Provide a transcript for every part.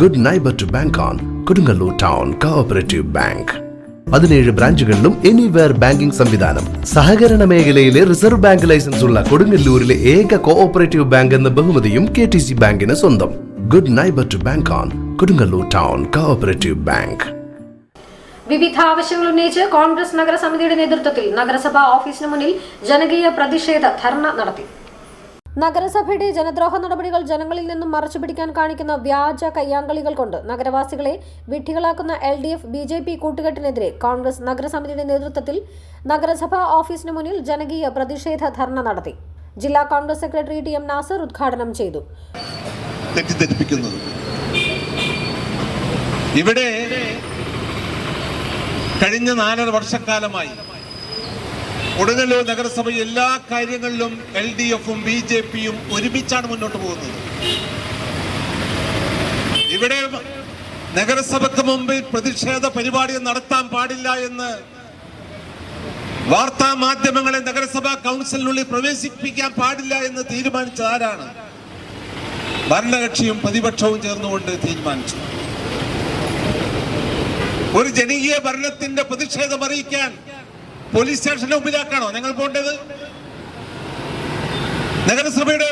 Good neighbour to bank on Kodungallur town cooperative bank പതിനേഴ് ബ്രാഞ്ചുകളിലും anywhere banking സംവിധാനം സഹകരണ മേഖലയിലെ റിസർവ് ബാങ്ക് ലൈസൻസ് ഉള്ള കൊടുങ്ങല്ലൂരിലെ ഏക കോഓപ്പറേറ്റീവ് ബാങ്ക് എന്ന ബഹുമതിയും കെ ടി സി ബാങ്കിന് സ്വന്തം good neighbour to bank on Kodungallur town cooperative bank വിവിധ ആവശ്യങ്ങൾ ഉന്നയിച്ച് കോൺഗ്രസ് നഗരസമിതിയുടെ നേതൃത്വത്തിൽ നഗരസഭാ ഓഫീസിന് മുന്നിൽ ജനകീയ പ്രതിഷേധ ധർണ നടത്തി നഗരസഭയുടെ ജനദ്രോഹ നടപടികൾ ജനങ്ങളിൽ നിന്നും പിടിക്കാൻ കാണിക്കുന്ന വ്യാജ കയ്യാങ്കളികൾ കൊണ്ട് നഗരവാസികളെ വിഡ്ഢികളാക്കുന്ന L D F B J P കൂട്ടുകെട്ടിനെതിരെ Congress നഗരസമിതിയുടെ നേതൃത്വത്തിൽ നഗരസഭാ ഓഫീസിന് മുന്നിൽ ജനകീയ പ്രതിഷേധ ധർണ നടത്തി ജില്ലാ Congress secretary T M Nasar ഉദ്ഘാടനം ചെയ്തു ഇവിടെ കഴിഞ്ഞ നാലര വർഷക്കാലമായി കൊടുങ്ങല്ലൂർ നഗരസഭ എല്ലാ കാര്യങ്ങളിലും എൽ ഡി എഫും ബി ജെ പിയും ഒരുമിച്ചാണ് മുന്നോട്ട് പോകുന്നത് ഇവിടെ നഗരസഭയ്ക്ക് മുമ്പിൽ പ്രതിഷേധ പരിപാടി നടത്താൻ പാടില്ല എന്ന് വാർത്താ മാധ്യമങ്ങളെ നഗരസഭാ കൗൺസിലിനുള്ളിൽ പ്രവേശിപ്പിക്കാൻ പാടില്ല എന്ന് തീരുമാനിച്ച ആരാണ് ഭരണകക്ഷിയും പ്രതിപക്ഷവും ചേർന്നുകൊണ്ട് തീരുമാനിച്ചു ഒരു ജനകീയ ഭരണത്തിന്റെ പ്രതിഷേധം അറിയിക്കാൻ പോലീസ് സ്റ്റേഷന്റെ മുമ്പിലാക്കാണോ നിങ്ങൾ പോകേണ്ടത് നഗരസഭയുടെ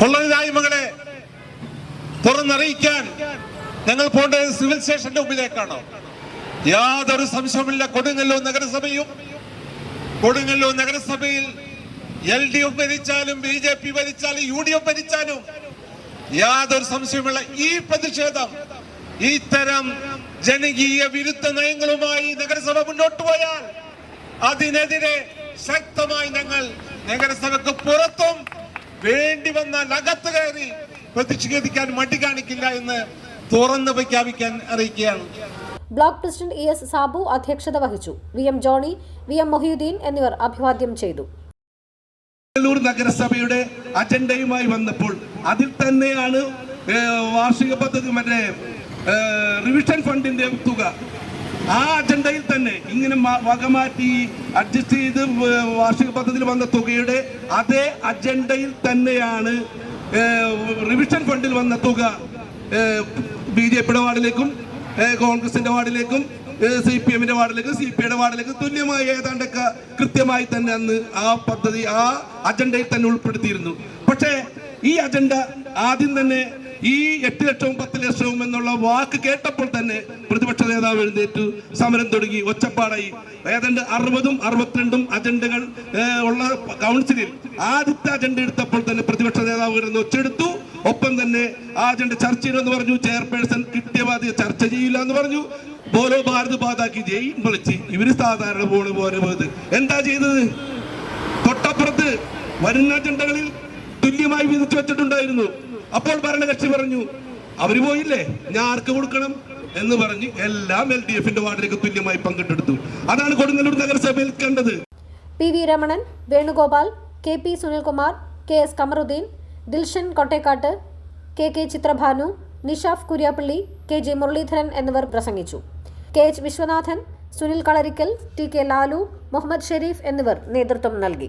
കൊള്ളരുതായ്മകളെ തുറന്നറിയിക്കാൻ ഞങ്ങൾ പോകേണ്ടത് സിവിൽ സ്റ്റേഷന്റെ മുമ്പിലേക്കാണോ യാതൊരു സംശയമില്ല കൊടുങ്ങല്ലൂർ നഗരസഭയും കൊടുങ്ങല്ലൂർ നഗരസഭയിൽ എൽ ഡി എഫ് ഭരിച്ചാലും ബി ജെ പി ഭരിച്ചാലും യു ഡി എഫ് ഭരിച്ചാലും യാതൊരു സംശയമില്ല ഈ പ്രതിഷേധം ഇത്തരം ജനകീയ വിരുദ്ധ നയങ്ങളുമായി നഗരസഭ മുന്നോട്ട് പോയാൽ അതിനെതിരെ ശക്തമായി ഞങ്ങൾ നഗരസഭക്ക് പുറത്തും വേണ്ടി വന്നാൽ അകത്ത് കയറി പ്രതിഷേധിക്കാൻ മടി കാണിക്കില്ല എന്ന് തുറന്ന് പ്രഖ്യാപിക്കാൻ അറിയിക്കുകയാണ് block president E S Sabu അധ്യക്ഷത വഹിച്ചു V M Johny V M Mohiddeen എന്നിവർ അഭിവാദ്യം ചെയ്തു ബാംഗ്ലൂർ നഗരസഭയുടെ അജണ്ടയുമായി വന്നപ്പോൾ അതിൽ തന്നെയാണ് വാർഷിക പദ്ധതി മറ്റേ റിവിഷൻ ഫണ്ടിന്റെ തുക ആ അജണ്ടയിൽ തന്നെ ഇങ്ങനെ വകമാറ്റി അഡ്ജസ്റ്റ് ചെയ്ത് വാർഷിക പദ്ധതിയിൽ വന്ന തുകയുടെ അതേ അജണ്ടയിൽ തന്നെയാണ് റിവിഷൻ ഫണ്ടിൽ വന്ന തുക ബി ജെ പിയുടെ വാർഡിലേക്കും കോൺഗ്രസിന്റെ വാർഡിലേക്കും സി പി എമ്മിന്റെ വാർഡിലേക്കും സി പി ഐയുടെ വാർഡിലേക്കും തുല്യമായി ഏതാണ്ടൊക്കെ കൃത്യമായി തന്നെ അന്ന് ആ പദ്ധതി ആ അജണ്ടയിൽ തന്നെ ഉൾപ്പെടുത്തിയിരുന്നു പക്ഷേ ഈ അജണ്ട ആദ്യം തന്നെ ഈ എട്ട് ലക്ഷവും പത്ത് ലക്ഷവും എന്നുള്ള വാക്ക് കേട്ടപ്പോൾ തന്നെ പ്രതിപക്ഷ നേതാവ് എഴുന്നേറ്റു സമരം തുടങ്ങി ഒച്ചപ്പാടായി ഏതാണ്ട് അറുപതും അറുപത്തിരണ്ടും അജണ്ടകൾ ഉള്ള കൗൺസിലിൽ ആദ്യത്തെ അജണ്ട എടുത്തപ്പോൾ തന്നെ പ്രതിപക്ഷ നേതാവ് കിടന്ന് ഒച്ചെടുത്തു ഒപ്പം തന്നെ ആ അജണ്ട ചർച്ച ചെയ്യണമെന്ന് പറഞ്ഞു ചെയർപേഴ്സൺ കിട്ടിയ ചർച്ച ചെയ്യില്ല എന്ന് പറഞ്ഞു ഓരോ ഭാരത് ബാധാക്കി ജയ് വിളിച്ച് ഇവര് സാധാരണ പോണ് പോലെ പോയത് എന്താ ചെയ്തത് തൊട്ടപ്പുറത്ത് വരുന്ന അജണ്ടകളിൽ തുല്യമായി വിധിച്ചു വെച്ചിട്ടുണ്ടായിരുന്നു അപ്പോൾ ഭരണകക്ഷി പറഞ്ഞു അവര് പോയില്ലേ ഞാൻ ആർക്ക് കൊടുക്കണം എന്ന് പറഞ്ഞ് എല്ലാം എൽ ഡി എഫിന്റെ വാർഡിലേക്ക് തുല്യമായി പങ്കിട്ടെടുത്തു അതാണ് കൊടുങ്ങല്ലൂർ നഗരസഭയിൽ കണ്ടത് P V Ramanan Venugopal K P Sunilkumar K S Kamaruddeen Dilshan Kottekkat K K Chithrabhanu Nishaf Kuriyappally K J Muraleedharan എന്നിവർ പ്രസംഗിച്ചു K H Viswanathan Sunil Kalarikkal T K Lalu Muhammad Sherif എന്നിവർ നേതൃത്വം നൽകി